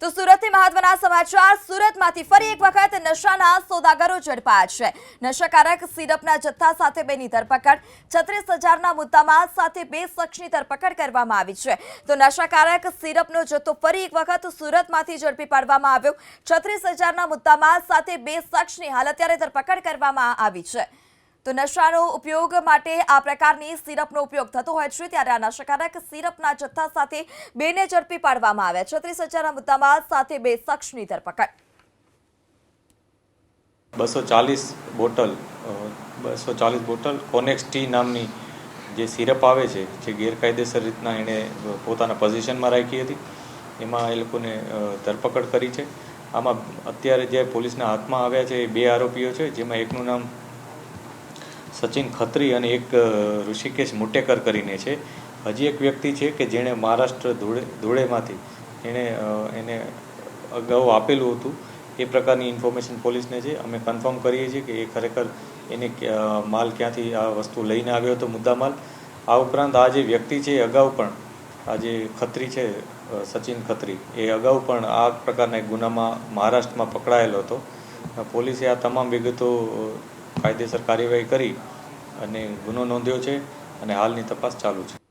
તો સુરતથી મહત્વના સમાચાર. સુરતમાંથી ફરી એક વખત નશાના સોદાગરો ઝડપાયા છે. નશાકારક સિરપના જથ્થા સાથે બેની ધરપકડ. છત્રીસ હજારના મુદ્દામાં સાથે બે શખ્સની ધરપકડ કરવામાં આવી છે. તો નશાકારક સિરપનો જથ્થો ફરી એક વખત સુરતમાંથી ઝડપી પાડવામાં આવ્યો. છત્રીસ હજારના મુદ્દામાં સાથે બે શખ્સની હાલ અત્યારે ધરપકડ કરવામાં આવી છે. તો નશાનો ઉપયોગ માટે આ પ્રકારની સિરપનો ઉપયોગ થતો હોય છે, ત્યારે આ નશાકારક સિરપના જથ્થા સાથે બેને ઝડપી પાડવામાં આવ્યા. છત્રીસ હજારના મુદ્દામાં સાથે બે શખ્સની ધરપકડ. બસો ચાલીસ બોટલ બસો ચાલીસ બોટલ કોનેક્સ ટી નામની જે સિરપ આવે છે, જે ગેરકાયદેસર રીતના એણે પોતાના પોઝિશનમાં રાખી હતી, એમાં એ લોકોને ધરપકડ કરી છે. આમાં અત્યારે જે પોલીસના હાથમાં આવ્યા છે એ બે આરોપીઓ છે, જેમાં એકનું નામ સચિન ખત્રી અને એક ઋષિકેશ મુટેકર કરીને છે. હજી એક વ્યક્તિ છે કે જેણે મહારાષ્ટ્ર ધૂળે, ધૂળેમાંથી એણે એને અગાઉ આપેલું હતું. એ પ્રકારની ઇન્ફોર્મેશન પોલીસને છે. અમે કન્ફર્મ કરીએ છીએ કે એ ખરેખર એને માલ ક્યાંથી આ વસ્તુ લઈને આવ્યો હતો, મુદ્દા માલ. આ ઉપરાંત આ જે વ્યક્તિ છે એ અગાઉ પણ, આ જે ખત્રી છે સચિન ખત્રી, એ અગાઉ પણ આ પ્રકારના ગુનામાં મહારાષ્ટ્રમાં પકડાયેલો હતો. પોલીસે આ તમામ વિગતો કાયદેસર કાર્યવાહી કરી અને ગુનો નોંધ્યો છે અને હાલની તપાસ ચાલુ છે.